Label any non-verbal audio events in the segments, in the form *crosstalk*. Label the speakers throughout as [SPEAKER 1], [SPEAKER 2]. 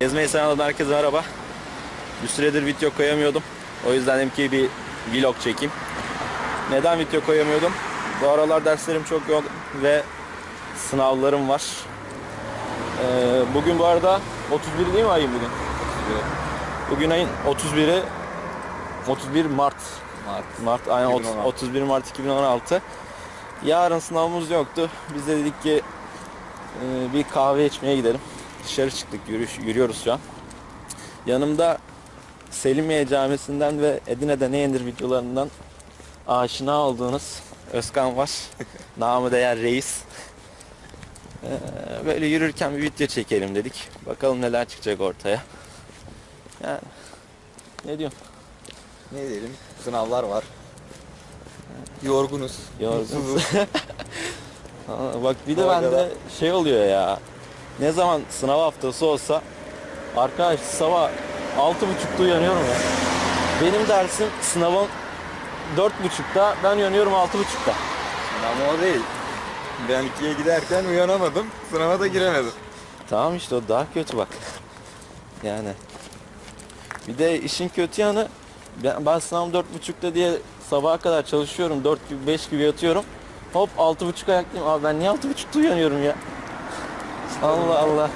[SPEAKER 1] Gezmeyi seven herkese merhaba. Bir süredir video koyamıyordum. O yüzden dedim ki bir vlog çekeyim. Neden video koyamıyordum? Bu aralar derslerim çok yoğun ve sınavlarım var. Ee, bugün bu arada 31 değil mi ayın bugün? Bugün ayın 31'i 31 Mart.
[SPEAKER 2] Mart.
[SPEAKER 1] Mart aynen ot-
[SPEAKER 2] 2016.
[SPEAKER 1] 31 Mart 2016. Yarın sınavımız yoktu. Biz de dedik ki e, bir kahve içmeye gidelim. Dışarı çıktık, yürüyüş, yürüyoruz şu an. Yanımda Selimiye Camisi'nden ve Edirne'de ne yenir videolarından aşina olduğunuz Özkan var. *laughs* Namı değer reis. Ee, böyle yürürken bir video çekelim dedik. Bakalım neler çıkacak ortaya. Yani ne diyorsun?
[SPEAKER 2] Ne diyelim? Sınavlar var. Yorgunuz.
[SPEAKER 1] Yorgunuz. *laughs* Bak bir de bende
[SPEAKER 2] be.
[SPEAKER 1] şey oluyor ya. Ne zaman sınav haftası olsa arkadaş sabah altı buçukta uyanıyorum ya. Benim dersim sınavım dört buçukta ben uyanıyorum altı buçukta.
[SPEAKER 2] Ama o değil. Ben ikiye giderken uyanamadım. Sınava da giremedim.
[SPEAKER 1] Tamam işte o daha kötü bak. Yani. Bir de işin kötü yanı ben, ben sınavım dört buçukta diye sabaha kadar çalışıyorum. Dört gibi beş gibi yatıyorum. Hop altı buçuk ayaklıyım. Abi ben niye altı buçukta uyanıyorum ya? Allah Allah.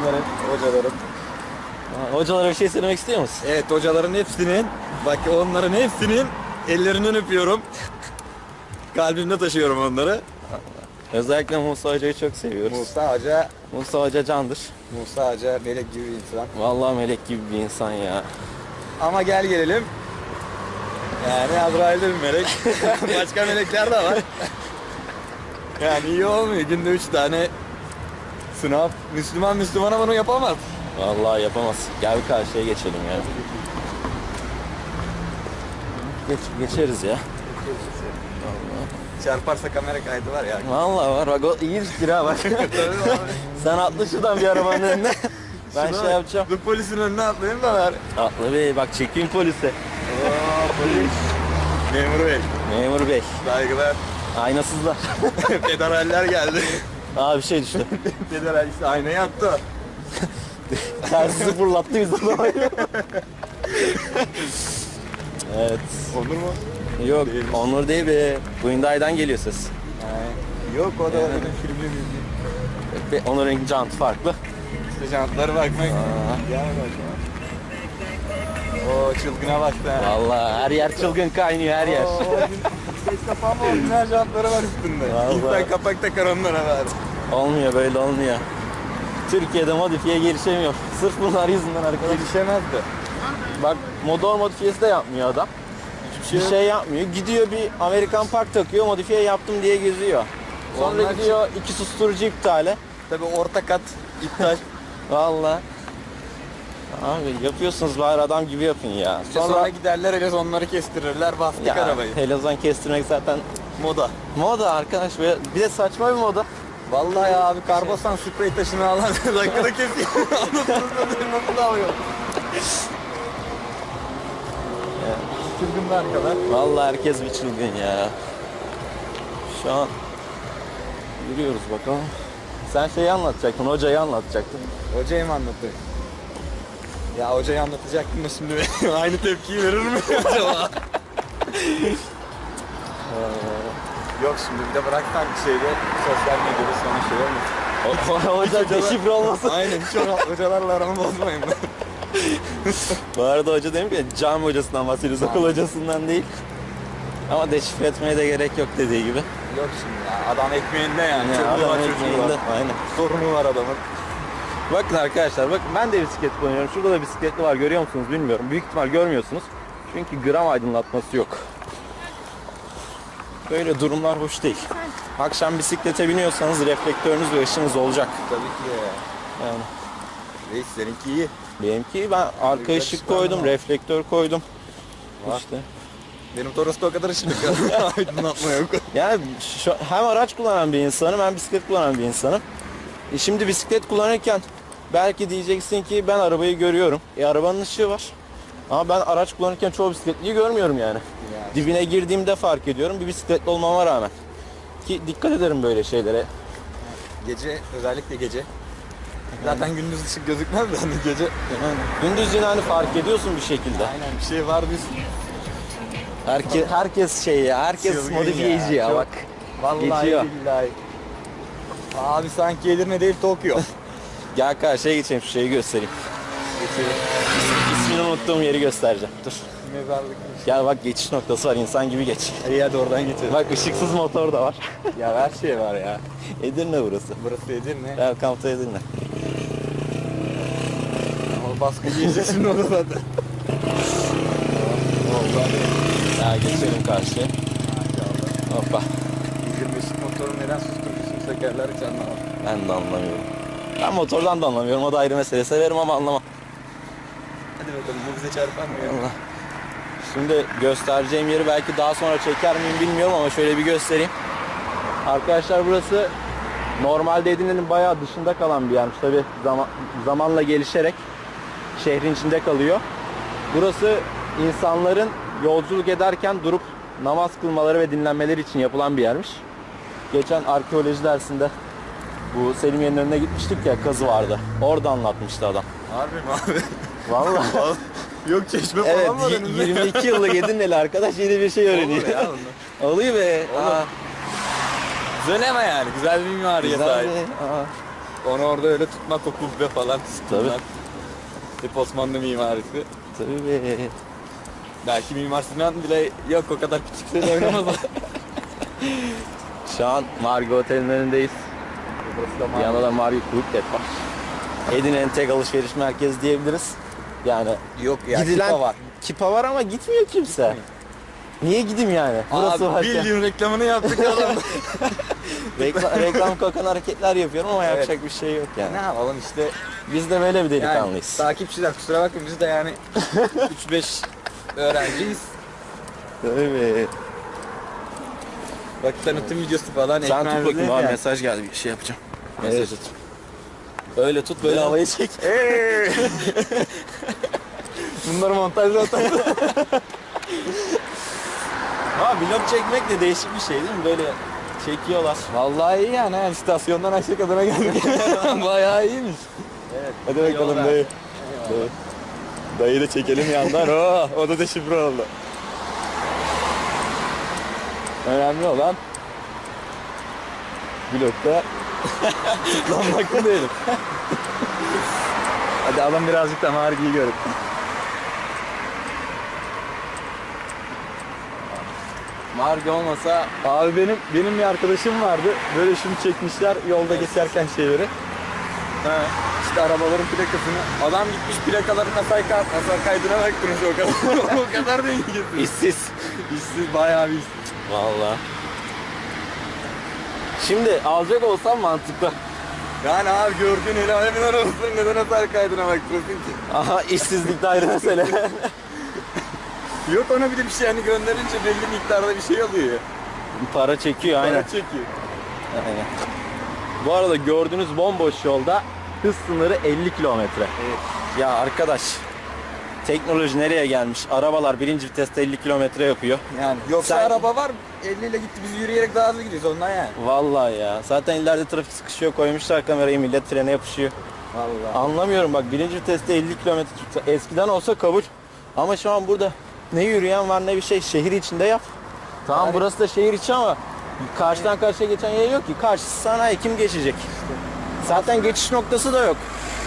[SPEAKER 2] Bunlar hep hocalarım.
[SPEAKER 1] Ha, Hocalara bir şey söylemek istiyor musun?
[SPEAKER 2] Evet hocaların hepsinin, bak onların hepsinin ellerinden öpüyorum. Kalbimde taşıyorum onları.
[SPEAKER 1] Özellikle Musa Hoca'yı çok seviyoruz.
[SPEAKER 2] Musa Hoca,
[SPEAKER 1] Musa Hoca candır.
[SPEAKER 2] Musa Hoca melek gibi bir insan.
[SPEAKER 1] Vallahi melek gibi bir insan ya.
[SPEAKER 2] Ama gel gelelim. Yani Azrail'de bir melek. *laughs* Başka melekler de var. yani iyi olmuyor. Günde üç tane sınav. Müslüman Müslümana bunu yapamaz.
[SPEAKER 1] Vallahi yapamaz. Gel bir karşıya geçelim ya. Geç, geçeriz ya.
[SPEAKER 2] Çarparsa kamera kaydı var ya.
[SPEAKER 1] Vallahi var bak o iyi fikir ha bak. *laughs* Sen atla şuradan bir arabanın önüne. Ben
[SPEAKER 2] Şuna
[SPEAKER 1] şey
[SPEAKER 2] bak,
[SPEAKER 1] yapacağım.
[SPEAKER 2] Bu polisin önüne atlayayım da ver.
[SPEAKER 1] Atla bey bak çekeyim polise.
[SPEAKER 2] Oo, polis. Memur bey.
[SPEAKER 1] Memur bey.
[SPEAKER 2] Saygılar.
[SPEAKER 1] Aynasızlar. *laughs*
[SPEAKER 2] Federaller geldi.
[SPEAKER 1] Aa bir şey düştü. *laughs*
[SPEAKER 2] Federal işte aynayı attı. *laughs*
[SPEAKER 1] Tersizi fırlattı yüzüme. evet.
[SPEAKER 2] Onur mu?
[SPEAKER 1] Yok
[SPEAKER 2] Değilmiş.
[SPEAKER 1] Onur değil be. Hyundai'den geliyor ses.
[SPEAKER 2] Yok o da
[SPEAKER 1] Yani.
[SPEAKER 2] filmli müziği.
[SPEAKER 1] Ve Onur'un jantı farklı.
[SPEAKER 2] İşte jantlara bakmak.
[SPEAKER 1] Aa.
[SPEAKER 2] Gel bak. O çılgına bak be.
[SPEAKER 1] Vallahi her yer çılgın kaynıyor her yer.
[SPEAKER 2] Oo, Beş kapağı mı orijinal jantları var üstünde.
[SPEAKER 1] Vallahi.
[SPEAKER 2] Kapak takar onlara ver.
[SPEAKER 1] olmuyor böyle olmuyor. Türkiye'de modifiye gelişemiyor. Sırf bunlar yüzünden arkadaşlar.
[SPEAKER 2] Gelişemez de.
[SPEAKER 1] Bak motor modifiyesi de yapmıyor adam. Bir şey yapmıyor. Gidiyor bir Amerikan park takıyor modifiye yaptım diye geziyor. Sonra
[SPEAKER 2] Onlar
[SPEAKER 1] gidiyor iki susturucu iptale.
[SPEAKER 2] Tabi orta kat iptal. *laughs*
[SPEAKER 1] Vallahi. Abi yapıyorsunuz bari adam gibi yapın ya.
[SPEAKER 2] Sonra,
[SPEAKER 1] Sonra,
[SPEAKER 2] giderler öyle onları kestirirler bastık
[SPEAKER 1] ya,
[SPEAKER 2] arabayı.
[SPEAKER 1] helezon kestirmek zaten
[SPEAKER 2] Moda.
[SPEAKER 1] moda arkadaş. Ve Bir de saçma bir moda.
[SPEAKER 2] Vallahi abi karbosan sprey taşını alan *laughs* dakikada kesiyor. Anlatırız nasıl alıyor. Çılgınlar kadar.
[SPEAKER 1] Vallahi herkes bir çılgın ya. Şu an yürüyoruz bakalım. Sen şeyi anlatacaktın, hocayı anlatacaktın.
[SPEAKER 2] Hocayı mı anlatayım? Ya hocayı anlatacaktım da şimdi *laughs* aynı tepkiyi verir mi *laughs* acaba? Yok şimdi bir de bırak tank şeyde sosyal medyada sonra şey olmasın.
[SPEAKER 1] Hoca deşifre olmasın.
[SPEAKER 2] Aynen hiç o- hocalarla aramı bozmayın. *laughs*
[SPEAKER 1] Bu arada hoca dedim ki cami hocasından bahsediyoruz, okul hocasından değil. Ama deşifre etmeye de gerek yok dediği gibi.
[SPEAKER 2] Yok şimdi ya adam ekmeğinde yani.
[SPEAKER 1] Yani
[SPEAKER 2] Çocuğu var
[SPEAKER 1] adam
[SPEAKER 2] çocuğu
[SPEAKER 1] ekmeğinde,
[SPEAKER 2] var.
[SPEAKER 1] Aynen.
[SPEAKER 2] Sorunu var adamın.
[SPEAKER 1] Bakın arkadaşlar bakın ben de bisiklet kullanıyorum. Şurada da bisikletli var görüyor musunuz bilmiyorum. Büyük ihtimal görmüyorsunuz. Çünkü gram aydınlatması yok. Böyle durumlar hoş değil. Akşam bisiklete biniyorsanız reflektörünüz ve ışığınız olacak.
[SPEAKER 2] Tabii ki de.
[SPEAKER 1] Yani
[SPEAKER 2] Reis seninki iyi.
[SPEAKER 1] benimki ben arka ışık koydum,
[SPEAKER 2] var.
[SPEAKER 1] reflektör koydum.
[SPEAKER 2] Var.
[SPEAKER 1] İşte.
[SPEAKER 2] Benim Toros'ta o kadar ışık yok. *laughs* Aydınlatma yok.
[SPEAKER 1] Yani şu, hem araç kullanan bir insanım hem bisiklet kullanan bir insanım. E şimdi bisiklet kullanırken belki diyeceksin ki ben arabayı görüyorum. E arabanın ışığı var. Ama ben araç kullanırken çoğu bisikletliyi görmüyorum yani.
[SPEAKER 2] Yani.
[SPEAKER 1] Dibine girdiğimde fark ediyorum bir bisikletli olmama rağmen. Ki dikkat ederim böyle şeylere.
[SPEAKER 2] Gece özellikle gece Zaten gündüz ışık gözükmez de hani gece.
[SPEAKER 1] Yani gündüz yine hani fark ediyorsun bir şekilde.
[SPEAKER 2] Aynen bir şey var biz.
[SPEAKER 1] Herkes, herkes şey ya, herkes
[SPEAKER 2] Çılgın
[SPEAKER 1] modifiyeci ya,
[SPEAKER 2] Çok-
[SPEAKER 1] bak.
[SPEAKER 2] Vallahi
[SPEAKER 1] Geçiyor.
[SPEAKER 2] billahi. Abi sanki Edirne değil Tokyo. *laughs*
[SPEAKER 1] Gel karşıya geçeyim şu şeyi göstereyim. İsmini unuttuğum yeri göstereceğim. Dur.
[SPEAKER 2] Mezarlık.
[SPEAKER 1] Gel bak geçiş noktası var insan gibi geç.
[SPEAKER 2] İyi hadi oradan geçelim.
[SPEAKER 1] Bak ışıksız motor da var. *laughs*
[SPEAKER 2] Ya her şey var ya.
[SPEAKER 1] Edirne burası.
[SPEAKER 2] Burası Edirne.
[SPEAKER 1] Welcome to Edirne.
[SPEAKER 2] Ama baskı yiyecek şimdi orada zaten.
[SPEAKER 1] Ya geçelim karşıya. Hoppa.
[SPEAKER 2] 125 motoru neden susturmuşsun tekerler hiç anlamadım.
[SPEAKER 1] Ben de anlamıyorum. Ben motordan da anlamıyorum. O da ayrı mesele. Severim ama anlamam.
[SPEAKER 2] Hadi bakalım bu bize çarpan mı?
[SPEAKER 1] Allah. Şimdi göstereceğim yeri belki daha sonra çeker miyim bilmiyorum ama şöyle bir göstereyim. Arkadaşlar burası normalde Edirne'nin bayağı dışında kalan bir yermiş. Tabi zaman, zamanla gelişerek şehrin içinde kalıyor. Burası insanların yolculuk ederken durup namaz kılmaları ve dinlenmeleri için yapılan bir yermiş. Geçen arkeoloji dersinde bu Selimiye'nin önüne gitmiştik ya kazı vardı. Orada anlatmıştı adam.
[SPEAKER 2] Harbi mi abi?
[SPEAKER 1] Vallahi. *laughs*
[SPEAKER 2] Yok çeşme
[SPEAKER 1] Evet,
[SPEAKER 2] falan var
[SPEAKER 1] y-
[SPEAKER 2] önünde.
[SPEAKER 1] 22 yıllık Edirneli arkadaş yeni bir şey öğreniyor.
[SPEAKER 2] Olur ya.
[SPEAKER 1] Oluyor be. Aa,
[SPEAKER 2] Güzel ama yani güzel bir mimariye sahip.
[SPEAKER 1] Aa,
[SPEAKER 2] Onu orada öyle tutmak o kubbe falan.
[SPEAKER 1] Tabii.
[SPEAKER 2] Hep Osmanlı mimarisi.
[SPEAKER 1] tabii be.
[SPEAKER 2] Belki Mimar Sinan bile yok o kadar küçükse de oynamaz. *laughs*
[SPEAKER 1] Şu an Margo Otel'in önündeyiz. Bir yanında da Margo Kruklet var. Edirne'nin tek alışveriş merkezi diyebiliriz. Yani
[SPEAKER 2] Yok ya
[SPEAKER 1] gidilen
[SPEAKER 2] kipa var.
[SPEAKER 1] Kipa var ama gitmiyor kimse. Niye gideyim yani? Burası
[SPEAKER 2] Abi
[SPEAKER 1] varken
[SPEAKER 2] bildiğin reklamını yaptık adam. *laughs*
[SPEAKER 1] reklam, reklam kokan hareketler yapıyorum ama
[SPEAKER 2] Evet.
[SPEAKER 1] yapacak bir şey yok yani.
[SPEAKER 2] ne yapalım işte.
[SPEAKER 1] Biz de böyle bir
[SPEAKER 2] Yani,
[SPEAKER 1] delikanlıyız.
[SPEAKER 2] takipçiler kusura bakmayın biz de yani *laughs* 3-5 öğrenciyiz.
[SPEAKER 1] Tabii.
[SPEAKER 2] Bak tanıtım videosu falan.
[SPEAKER 1] Sen tut bakayım abi
[SPEAKER 2] yani.
[SPEAKER 1] mesaj geldi bir şey yapacağım.
[SPEAKER 2] Evet.
[SPEAKER 1] Mesaj at. Öyle tut böyle
[SPEAKER 2] Evet.
[SPEAKER 1] havaya çek. *laughs*
[SPEAKER 2] Bunları montajda atalım.
[SPEAKER 1] Ha *laughs* vlog çekmek de değişik bir şey değil mi? Böyle çekiyorlar.
[SPEAKER 2] Vallahi iyi yani. ha, İstasyondan aşağı kadına geldik. *laughs* Bayağı iyiymiş.
[SPEAKER 1] Evet.
[SPEAKER 2] Hadi bakalım dayı. Dayı. Dayı da çekelim yandan. Oo, o da deşifre oldu. Önemli olan vlogda *laughs* tıklanmak mı diyelim. Hadi alın birazcık da Margi'yi görün.
[SPEAKER 1] Margi olmasa
[SPEAKER 2] Abi benim benim bir arkadaşım vardı. Böyle şunu çekmişler yolda geçerken şeyleri. Ha, işte arabaların plakasını. Adam gitmiş plakaların hasar, hasar kaydına baktırmış o kadar. *laughs* o kadar da
[SPEAKER 1] işsiz.
[SPEAKER 2] İşsiz bayağı bir işsiz.
[SPEAKER 1] Valla. Şimdi alacak olsam mantıklı.
[SPEAKER 2] Yani abi gördüğün el alemin arabasını neden hasar kaydına baktırıyorsun ki?
[SPEAKER 1] Aha işsizlik de ayrı mesele. *laughs*
[SPEAKER 2] Yok ona bir de bir şey hani gönderince belli miktarda bir şey alıyor ya.
[SPEAKER 1] Para çekiyor aynen.
[SPEAKER 2] Para çekiyor.
[SPEAKER 1] aynen. Bu arada gördüğünüz bomboş yolda hız sınırı 50 kilometre.
[SPEAKER 2] Evet.
[SPEAKER 1] Ya arkadaş teknoloji nereye gelmiş? Arabalar birinci viteste 50 kilometre yapıyor.
[SPEAKER 2] Yani yoksa
[SPEAKER 1] Sen-
[SPEAKER 2] araba var 50 ile gitti biz yürüyerek daha hızlı gidiyoruz ondan yani.
[SPEAKER 1] Vallahi ya. Zaten ileride trafik sıkışıyor koymuşlar kamerayı millet trene yapışıyor.
[SPEAKER 2] Vallahi.
[SPEAKER 1] Anlamıyorum bak birinci viteste 50 kilometre eskiden olsa kabul. Ama şu an burada ne yürüyen var ne bir şey şehir içinde yap. Tamam
[SPEAKER 2] Yani-
[SPEAKER 1] burası da şehir içi ama karşıdan karşıya geçen yer yok ki. Karşısı sanayi kim geçecek? Zaten geçiş noktası da yok.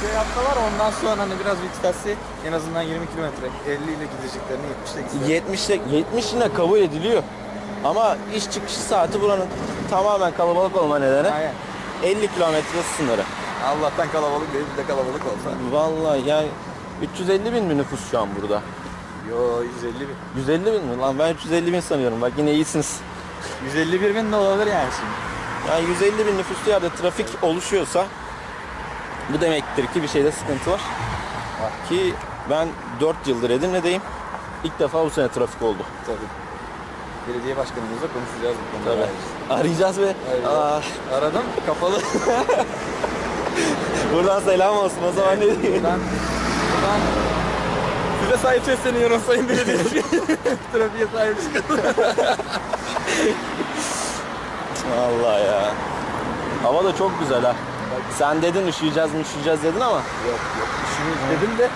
[SPEAKER 2] Şey yaptılar ondan sonra hani biraz yükselsi en azından 20 kilometre 50 ile gideceklerini 70'te gitsinler.
[SPEAKER 1] 70'te 70 yine kabul ediliyor. Ama iş çıkışı saati buranın tamamen kalabalık olma nedeni
[SPEAKER 2] Aynen.
[SPEAKER 1] 50 kilometre sınırı.
[SPEAKER 2] Allah'tan kalabalık değil bir de kalabalık olsa.
[SPEAKER 1] Vallahi yani 350 bin mi nüfus şu an burada?
[SPEAKER 2] Yo 150 bin.
[SPEAKER 1] 150 bin mi? Lan ben 350 bin sanıyorum. Bak yine iyisiniz.
[SPEAKER 2] 151 bin de olabilir yani şimdi.
[SPEAKER 1] Yani 150 bin nüfuslu yerde trafik oluşuyorsa bu demektir ki bir şeyde sıkıntı var. Ki ben 4 yıldır Edirne'deyim. İlk defa bu sene trafik oldu.
[SPEAKER 2] Tabii. Belediye başkanımızla konuşacağız bu konuda.
[SPEAKER 1] Tabii. Arayacağız ve. Aa,
[SPEAKER 2] Aradım kapalı. *laughs*
[SPEAKER 1] buradan selam olsun o zaman ne diyeyim.
[SPEAKER 2] buradan, buradan size sahip sesleniyorum sayın belediyeci. *laughs* Trafiğe sahip çıkın. *laughs*
[SPEAKER 1] Vallahi ya. Hava da çok güzel ha. Sen dedin üşüyeceğiz mi üşüyeceğiz dedin ama.
[SPEAKER 2] Yok yok. Şunu dedim de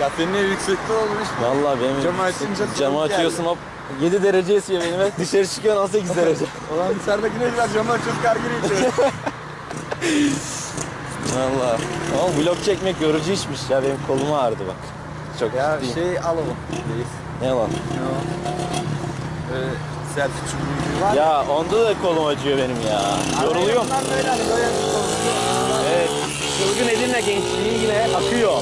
[SPEAKER 2] ya senin ev yüksekte olmuş.
[SPEAKER 1] Vallahi benim
[SPEAKER 2] Camı açınca
[SPEAKER 1] camı
[SPEAKER 2] soğuk
[SPEAKER 1] açıyorsun hop 7 derece esiyor benim ev. Dışarı çıkıyorsun 18 derece. *laughs*
[SPEAKER 2] Ulan dışarıdaki ne güzel camı açıyoruz kar giriyor içeri.
[SPEAKER 1] Vallahi. Ama vlog çekmek yorucu işmiş ya benim kolum ağrıdı bak. Çok
[SPEAKER 2] ya
[SPEAKER 1] ciddiyim.
[SPEAKER 2] şey alalım. Reis.
[SPEAKER 1] Ne lan?
[SPEAKER 2] Ee, selfie çubuğu var.
[SPEAKER 1] Ya onda da kolum acıyor benim ya. Yoruluyorum.
[SPEAKER 2] Bunlar böyle hani böyle
[SPEAKER 1] Evet. Çılgın Edirne gençliği yine akıyor.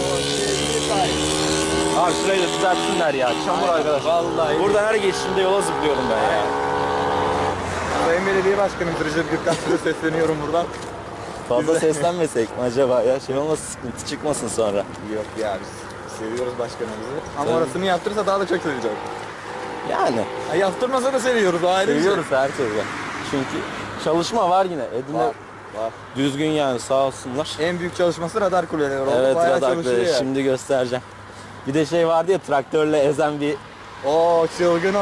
[SPEAKER 1] Abi şurayı da düzeltsinler ya. Çamur
[SPEAKER 2] Aynen,
[SPEAKER 1] arkadaş.
[SPEAKER 2] vallahi.
[SPEAKER 1] Buradan her geçişimde yola zıplıyorum ben ya.
[SPEAKER 2] Sayın Belediye Başkanım Recep Gürkan size sesleniyorum buradan.
[SPEAKER 1] Fazla
[SPEAKER 2] Güzel.
[SPEAKER 1] seslenmesek mi acaba ya? Şey olmasın sıkıntı çıkmasın sonra.
[SPEAKER 2] Yok ya biz seviyoruz başkanımızı. Ama
[SPEAKER 1] Tabii.
[SPEAKER 2] orasını yaptırırsa daha da çok seveceğim.
[SPEAKER 1] Yani.
[SPEAKER 2] Ha, yaptırmasa da seviyoruz o ayrı bir şey.
[SPEAKER 1] Seviyoruz her türlü. Çünkü çalışma var yine. Edirne
[SPEAKER 2] Var, var.
[SPEAKER 1] düzgün yani sağ olsunlar.
[SPEAKER 2] En büyük çalışması radar kuleleri oldu.
[SPEAKER 1] Evet
[SPEAKER 2] Bayağı
[SPEAKER 1] radar kulesi.
[SPEAKER 2] ya.
[SPEAKER 1] Şimdi göstereceğim. Bir de şey vardı ya traktörle ezen bir
[SPEAKER 2] Oo çılgın o.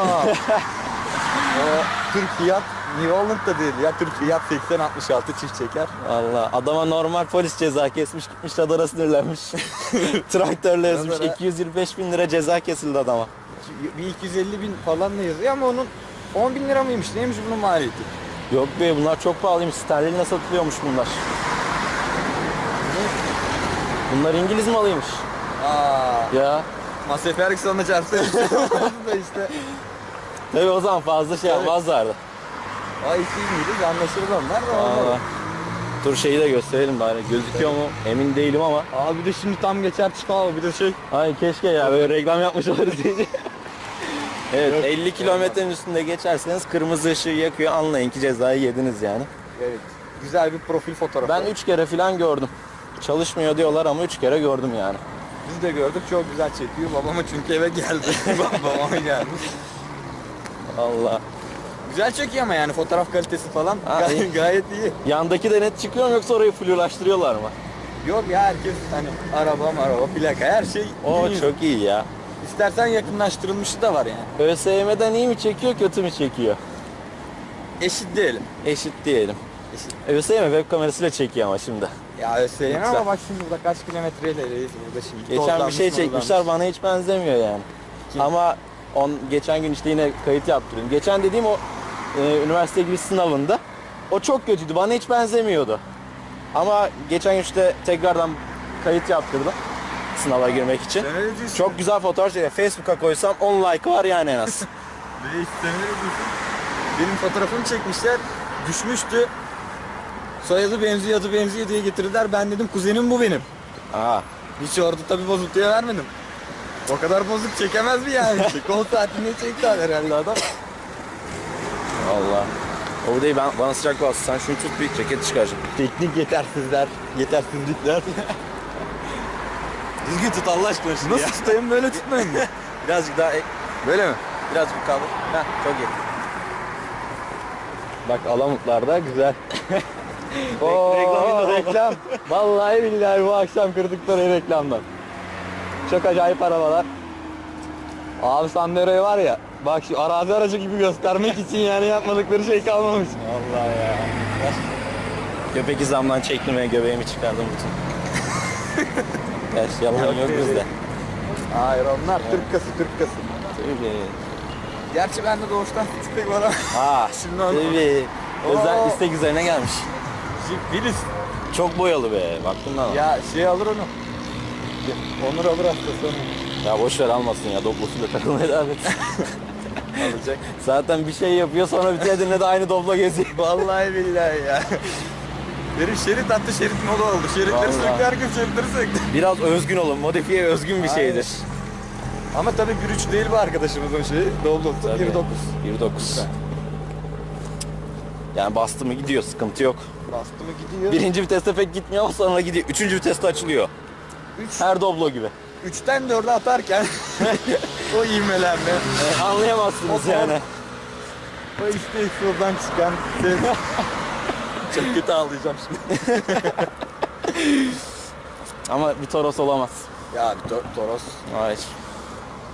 [SPEAKER 2] o Türk Fiat New Holland'da değil ya. Türk Fiat 8066 çift çeker.
[SPEAKER 1] Allah adama normal polis ceza kesmiş gitmiş radara sinirlenmiş. *laughs* Traktörle ezmiş.
[SPEAKER 2] Radara-
[SPEAKER 1] 225 bin lira ceza kesildi adama.
[SPEAKER 2] Bir 250 bin falan da yazıyor ama onun 10 bin lira mıymış neymiş bunun maliyeti?
[SPEAKER 1] Yok be bunlar çok pahalıymış. Sterlin'e satılıyormuş bunlar. Bunlar İngiliz malıymış.
[SPEAKER 2] Aa,
[SPEAKER 1] Ya.
[SPEAKER 2] Massey Ferguson'la *laughs* çarptı. da işte.
[SPEAKER 1] Tabii o zaman fazla şey
[SPEAKER 2] Tabii.
[SPEAKER 1] yapmazlardı.
[SPEAKER 2] Ay siz miydiniz anlaşılır onlar da olmadı.
[SPEAKER 1] Dur şeyi de gösterelim bari. Gözüküyor mu? Emin değilim ama.
[SPEAKER 2] Abi bir de şimdi tam geçer çıkar bir de şey.
[SPEAKER 1] Ay keşke ya böyle reklam yapmış oluruz diye. *laughs* Evet 50 kilometrenin üstünde geçerseniz kırmızı ışığı yakıyor anlayın ki cezayı yediniz yani.
[SPEAKER 2] Evet. Güzel bir profil fotoğrafı.
[SPEAKER 1] Ben 3 kere falan gördüm. Çalışmıyor diyorlar ama 3 kere gördüm yani.
[SPEAKER 2] Biz de gördük çok güzel çekiyor. Babama çünkü eve geldi. *laughs* Babama gelmiş.
[SPEAKER 1] Allah.
[SPEAKER 2] Güzel çekiyor ama yani fotoğraf kalitesi falan
[SPEAKER 1] Ha,
[SPEAKER 2] gay-
[SPEAKER 1] iyi.
[SPEAKER 2] gayet iyi.
[SPEAKER 1] Yandaki de net çıkıyor mu yoksa orayı flulaştırıyorlar mı?
[SPEAKER 2] Yok ya herkes hani araba araba plaka her şey
[SPEAKER 1] O çok iyi ya.
[SPEAKER 2] İstersen yakınlaştırılmışı da var yani.
[SPEAKER 1] ÖSYM'den iyi mi çekiyor kötü mü çekiyor?
[SPEAKER 2] Eşit diyelim.
[SPEAKER 1] Eşit diyelim.
[SPEAKER 2] Eşit.
[SPEAKER 1] ÖSYM web kamerasıyla çekiyor ama şimdi.
[SPEAKER 2] Ya ÖSYM ama bak şimdi burada kaç kilometreyle reis burada şimdi.
[SPEAKER 1] Geçen bir
[SPEAKER 2] Tozlanmış,
[SPEAKER 1] şey
[SPEAKER 2] tozlanmış.
[SPEAKER 1] çekmişler bana hiç benzemiyor yani.
[SPEAKER 2] Kim?
[SPEAKER 1] Ama on, geçen gün işte yine kayıt yaptırdım. Geçen dediğim o e, üniversite giriş sınavında o çok kötüydü. Bana hiç benzemiyordu. Ama geçen gün işte tekrardan kayıt yaptırdım sınava girmek için.
[SPEAKER 2] Diyorsun.
[SPEAKER 1] Çok güzel fotoğraf çekiyor. Facebook'a koysam 10 like var yani en az. *laughs*
[SPEAKER 2] Sen öyle diyorsun. Benim fotoğrafımı çekmişler. Düşmüştü. Soyadı benziyor, adı benziyor diye getirdiler. Ben dedim kuzenim bu benim.
[SPEAKER 1] Aa,
[SPEAKER 2] Hiç orada tabii bozuntuya vermedim. O kadar bozuk çekemez mi yani? *laughs* Kol saatinde çekti herhalde adam.
[SPEAKER 1] Allah. O değil ben bana sıcak bastı. Sen şunu tut bir ceket çıkaracağım.
[SPEAKER 2] Teknik yetersizler, yetersizlikler. *laughs*
[SPEAKER 1] Düzgün tut Allah aşkına şunu
[SPEAKER 2] Nasıl tutayım böyle tutmayın mı? *laughs*
[SPEAKER 1] Birazcık daha ek,
[SPEAKER 2] Böyle mi?
[SPEAKER 1] birazcık kaldır. Heh, çok iyi. Bak Alamutlar da güzel. *laughs*
[SPEAKER 2] Oo,
[SPEAKER 1] reklam,
[SPEAKER 2] reklam. Vallahi billahi bu akşam kırdıkları reklamdan. Çok acayip arabalar. Abi Sandero'yu var ya, bak şu arazi aracı gibi göstermek *laughs* için yani yapmadıkları şey kalmamış.
[SPEAKER 1] Allah ya. Göbek izamdan çektim ve göbeğimi çıkardım bütün. Gerçi yalan
[SPEAKER 2] Yok
[SPEAKER 1] bizde.
[SPEAKER 2] Hayır onlar Türk kası, Türk kası.
[SPEAKER 1] Tabii.
[SPEAKER 2] Gerçi bende doğuştan tüpek var ama.
[SPEAKER 1] Aa, *laughs*
[SPEAKER 2] Şimdi onu-
[SPEAKER 1] tabii. Özel
[SPEAKER 2] Oo.
[SPEAKER 1] istek üzerine gelmiş.
[SPEAKER 2] Filiz.
[SPEAKER 1] Çok boyalı be. Baktın lan. Ya.
[SPEAKER 2] Ya şey alır onu. Onur alır hastası onu.
[SPEAKER 1] ya boş ver almasın ya. Doblosuyla takılmaya devam et. *laughs*
[SPEAKER 2] Alacak.
[SPEAKER 1] Zaten bir şey yapıyor sonra bir Edirne'de de aynı doblo geziyor.
[SPEAKER 2] Vallahi billahi ya. *laughs* Benim şerit attı şerit moda oldu. Şeritleri
[SPEAKER 1] Vallahi.
[SPEAKER 2] söktü herkes şeritleri söktü.
[SPEAKER 1] Biraz özgün olun. Modifiye özgün bir
[SPEAKER 2] Aynen.
[SPEAKER 1] şeydir.
[SPEAKER 2] Ama tabii 1.3 değil bu arkadaşımızın şeyi. Doblosu
[SPEAKER 1] Tabii.
[SPEAKER 2] 1.9.
[SPEAKER 1] 1.9. Yani bastı mı gidiyor. Sıkıntı yok.
[SPEAKER 2] Bastı mı gidiyor.
[SPEAKER 1] Birinci viteste pek gitmiyor ama sonra gidiyor. Üçüncü viteste açılıyor.
[SPEAKER 2] 3.
[SPEAKER 1] Her doblo gibi.
[SPEAKER 2] 3'ten 4'e atarken *laughs* o ivmelenme,
[SPEAKER 1] anlayamazsınız
[SPEAKER 2] O-
[SPEAKER 1] yani.
[SPEAKER 2] o işte egzozdan çıkan ses. *laughs* Çok kötü ağlayacağım şimdi. *laughs*
[SPEAKER 1] Ama bir Toros olamaz.
[SPEAKER 2] Ya Tor- Toros,
[SPEAKER 1] Hayır.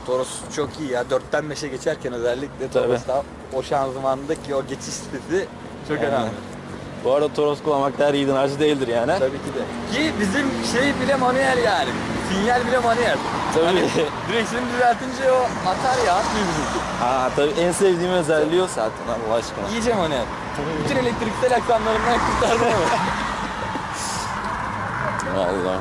[SPEAKER 2] Toros çok iyi ya. 4'ten 5'e geçerken özellikle
[SPEAKER 1] Tabii.
[SPEAKER 2] Toros'ta o şanzımandaki o geçiş sesi çok
[SPEAKER 1] Aynen.
[SPEAKER 2] önemli.
[SPEAKER 1] Bu arada Toros kullanmak da her yiğidin harcı değildir yani.
[SPEAKER 2] Tabii ki de. Ki bizim şey bile manuel yani. Sinyal bile manuel.
[SPEAKER 1] Tabii. *laughs*
[SPEAKER 2] Direksiyonu düzeltince o atar ya atmıyor bizim.
[SPEAKER 1] Ha tabii en sevdiğim özelliği o zaten Allah aşkına.
[SPEAKER 2] İyice manuel. Bütün elektriksel aksamlarından kurtardım ama. *laughs*
[SPEAKER 1] Vallahi.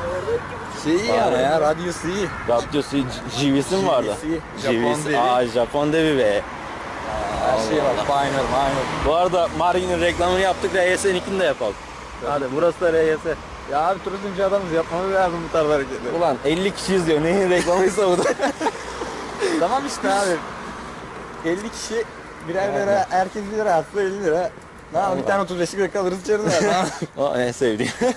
[SPEAKER 2] Şey iyi ama ya radyosu iyi.
[SPEAKER 1] Radyosu JV'si mi vardı?
[SPEAKER 2] JVC, Japon.
[SPEAKER 1] Aa Japon devi be.
[SPEAKER 2] Her şey var. Finer, minor.
[SPEAKER 1] Bu arada Margin'in reklamını yaptık. RYS'ninkini de yapalım. Hadi burası da RYS.
[SPEAKER 2] Ya abi turizmci adamız yapmamız lazım bu tarz hareketleri.
[SPEAKER 1] Ulan 50 kişi izliyor. Neyin reklamıysa bu da. *laughs*
[SPEAKER 2] tamam işte abi. 50 kişi birer lira, herkes 1 lira atsa 50 lira. Ne yapalım bir tane 35 lira kalırız içeriz ya.
[SPEAKER 1] o en sevdiğim. *laughs*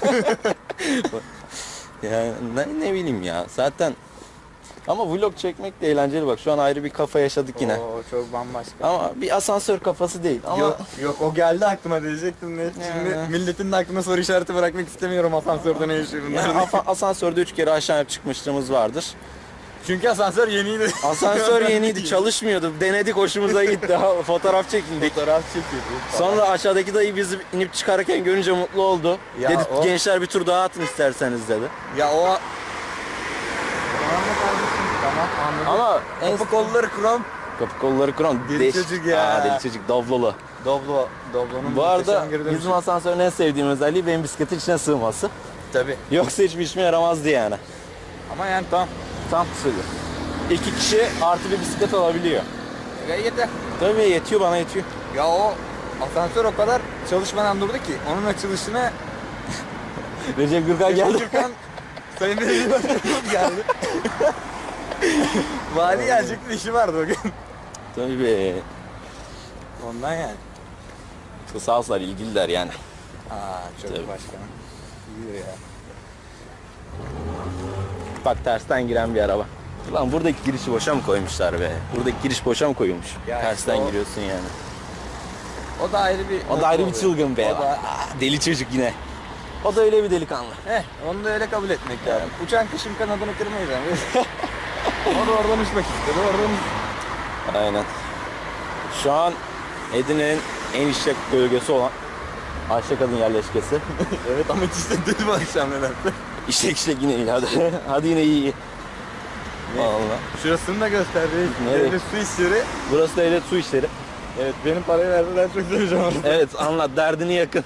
[SPEAKER 1] yani ne, ne bileyim ya. Zaten ama vlog çekmek de eğlenceli bak. Şu an ayrı bir kafa yaşadık yine.
[SPEAKER 2] Oo, çok bambaşka.
[SPEAKER 1] Ama bir asansör kafası değil. Ama
[SPEAKER 2] Yok, yok o geldi aklıma diyecektim ne. Şimdi
[SPEAKER 1] Ya.
[SPEAKER 2] milletin de aklına soru işareti bırakmak istemiyorum asansörde ne yaşıyor bunlar.
[SPEAKER 1] yani asa- asansörde 3 kere aşağıya çıkmışlığımız vardır.
[SPEAKER 2] Çünkü asansör yeniydi.
[SPEAKER 1] Asansör *laughs* yeniydi, çalışmıyordu. Denedik, hoşumuza gitti. Ha, Fotoğraf çekindik.
[SPEAKER 2] Fotoğraf çekiyordu.
[SPEAKER 1] Sonra aşağıdaki dayı bizi inip çıkarken görünce mutlu oldu.
[SPEAKER 2] Ya
[SPEAKER 1] dedi
[SPEAKER 2] o-
[SPEAKER 1] gençler bir tur daha atın isterseniz dedi.
[SPEAKER 2] Ya o... Anladım.
[SPEAKER 1] Ama en
[SPEAKER 2] Kapı kolları krom.
[SPEAKER 1] kapı kolları kıran.
[SPEAKER 2] Deli çocuk ya.
[SPEAKER 1] Aa, deli çocuk, Doblolu.
[SPEAKER 2] Doblo. Doblo'nun
[SPEAKER 1] Bu arada bizim asansörün en sevdiğim özelliği benim bisikletin içine sığması.
[SPEAKER 2] Tabii.
[SPEAKER 1] Yoksa hiçbir işime yaramazdı yani.
[SPEAKER 2] Ama yani tam.
[SPEAKER 1] Tam sığıyor. İki kişi artı bir bisiklet alabiliyor.
[SPEAKER 2] Ya yeter.
[SPEAKER 1] Tabii yetiyor bana yetiyor.
[SPEAKER 2] Ya o asansör o kadar çalışmadan durdu ki onun açılışına
[SPEAKER 1] Recep Gürkan geldi.
[SPEAKER 2] Gürkan Sayın Belediye Başkanımız geldi. *laughs* *laughs* Vali gelecekti işi vardı o gün.
[SPEAKER 1] Tabii.
[SPEAKER 2] Ondan yani.
[SPEAKER 1] Olsunlar ilgililer yani.
[SPEAKER 2] Aa çok
[SPEAKER 1] Tabii.
[SPEAKER 2] başkanım. İyi ya.
[SPEAKER 1] Bak tersten giren bir araba. Lan buradaki girişi boşa mı koymuşlar be? Buradaki giriş boşa mı koyulmuş?
[SPEAKER 2] Ya
[SPEAKER 1] tersten
[SPEAKER 2] işte o-
[SPEAKER 1] giriyorsun yani.
[SPEAKER 2] O da ayrı bir...
[SPEAKER 1] O da ayrı bir çılgın be.
[SPEAKER 2] O da...
[SPEAKER 1] Aa, Deli çocuk yine. O da öyle bir delikanlı.
[SPEAKER 2] Heh, onu da öyle kabul etmek lazım. Uçan kışın kanadını kırmayız yani. *laughs* o da oradan uçmak istedi. Oradan
[SPEAKER 1] Aynen. Şu an Edirne'nin en işlek bölgesi olan Ayşe Kadın yerleşkesi. *laughs*
[SPEAKER 2] Evet ama hiç hissettirdi bu akşam nedense.
[SPEAKER 1] işlek işlek yine iyi hadi. *laughs* hadi yine iyi iyi. Vallahi.
[SPEAKER 2] Şurasını da gösterdi.
[SPEAKER 1] Nereye?
[SPEAKER 2] Devlet su işleri.
[SPEAKER 1] Burası da devlet su işleri.
[SPEAKER 2] Evet benim parayı verdi ben çok seveceğim.
[SPEAKER 1] Evet anlat derdini yakın.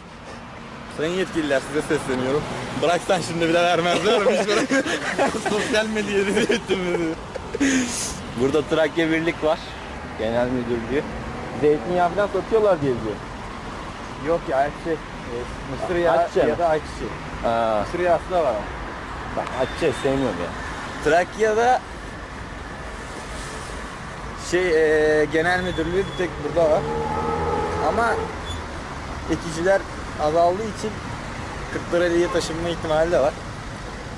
[SPEAKER 2] Sayın yetkililer size sesleniyorum. Bıraksan şimdi bile vermezler. *laughs* Sosyal medyaya rezil ettim beni.
[SPEAKER 1] Burada Trakya Birlik var. Genel müdürlüğü. Zeytinyağı falan satıyorlar diye biliyorum.
[SPEAKER 2] Yok ya ayçiçeği. E, mısır yağı
[SPEAKER 1] Ayçiçeği
[SPEAKER 2] ya
[SPEAKER 1] mi?
[SPEAKER 2] da ayçiçeği.
[SPEAKER 1] Aa,
[SPEAKER 2] Mısır yağısı da var ama.
[SPEAKER 1] bak açça sevmiyorum ya.
[SPEAKER 2] Trakya'da şey e, genel müdürlüğü bir tek burada var. Ama ekiciler azaldığı için Kırklareli'ye taşınma ihtimali de var.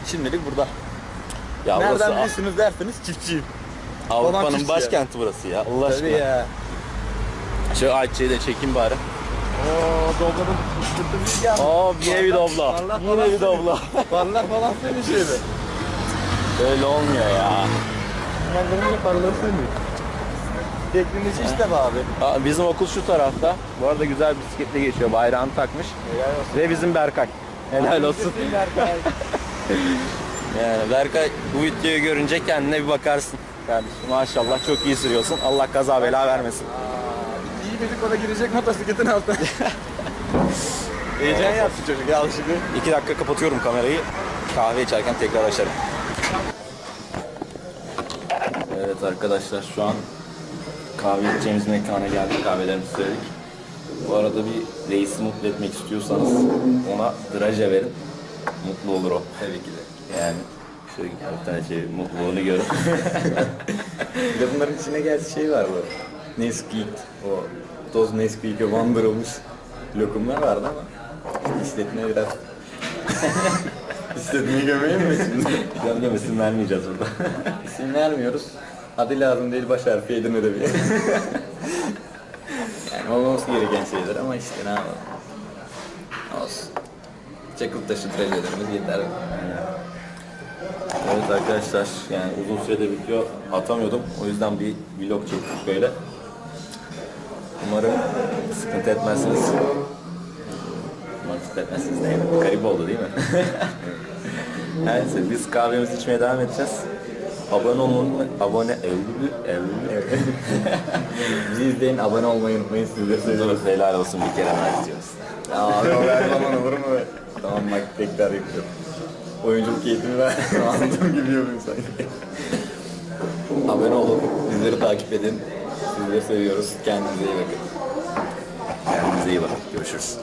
[SPEAKER 2] Şimdilik burada.
[SPEAKER 1] Ya
[SPEAKER 2] Nereden
[SPEAKER 1] burası
[SPEAKER 2] bilirsiniz derseniz çiftçiyim. babam
[SPEAKER 1] Avrupa'nın
[SPEAKER 2] çiftçi
[SPEAKER 1] başkenti burası ya. Allah aşkına.
[SPEAKER 2] Tabii ya.
[SPEAKER 1] Şu Ayça'yı da çekeyim bari.
[SPEAKER 2] Oo doblanın bir geldi.
[SPEAKER 1] Aa yine bir dobla. Yine bir dobla.
[SPEAKER 2] Parlak falan senin şeydi.
[SPEAKER 1] Öyle olmuyor ya.
[SPEAKER 2] Kendilerine parlak senin. Teknoloji işte abi.
[SPEAKER 1] Aa, bizim okul şu tarafta. Bu arada güzel bisikletle geçiyor. Bayrağını takmış.
[SPEAKER 2] Helal olsun.
[SPEAKER 1] Ve bizim Berkay. Helal olsun. *laughs* Yani Berkay bu videoyu görünce kendine bir bakarsın. Kardeşim maşallah çok iyi sürüyorsun. Allah kaza bela vermesin.
[SPEAKER 2] İyi dedik o da girecek motosikletin altına. *laughs* Heyecan yaptı çocuk ya alışıklı.
[SPEAKER 1] İki dakika kapatıyorum kamerayı. Kahve içerken tekrar açarım. Evet arkadaşlar şu an kahve içeceğimiz mekana geldik. Kahvelerimizi söyledik. Bu arada bir reisi mutlu etmek istiyorsanız ona draje verin. Mutlu olur o.
[SPEAKER 2] Tabii ki de.
[SPEAKER 1] Yani şöyle bir tane şey mutluluğunu görün. *laughs*
[SPEAKER 2] Bir de bunların içine gerçi şey var bu. Nesquik. O toz Nesquik'e bandırılmış lokumlar vardı ama işletme biraz *laughs* İşletmeyi gömeyim mi şimdi?
[SPEAKER 1] Gömgem isim vermeyeceğiz burada.
[SPEAKER 2] İsim vermiyoruz. Adı lazım değil baş harfi Edirne'de bir. *laughs* yani olmaması gereken şeyler ama işte ne yapalım. Olsun. Çakıl taşı trajelerimiz yeter.
[SPEAKER 1] Evet arkadaşlar yani uzun süredir video atamıyordum. O yüzden bir vlog çektik böyle. Umarım sıkıntı etmezsiniz. Etmezsiniz değil mi? Garip oldu değil mi? *laughs* Neyse biz kahvemizi içmeye devam edeceğiz. Abone olun, abone, evli, evli, *laughs*
[SPEAKER 2] Bizi izleyin, abone olmayı unutmayın. Sizlere söylüyoruz.
[SPEAKER 1] Dur, helal olsun bir kere daha istiyoruz.
[SPEAKER 2] Ya abi o zaman olur mu? Tamam bak tekrar yapıyorum. Oyunculuk eğitimi ben *laughs* anladığım gibi yapıyorum sanki. Abone olun, bizleri takip edin. Sizleri seviyoruz. Kendinize iyi bakın.
[SPEAKER 1] Kendinize iyi bakın. Görüşürüz.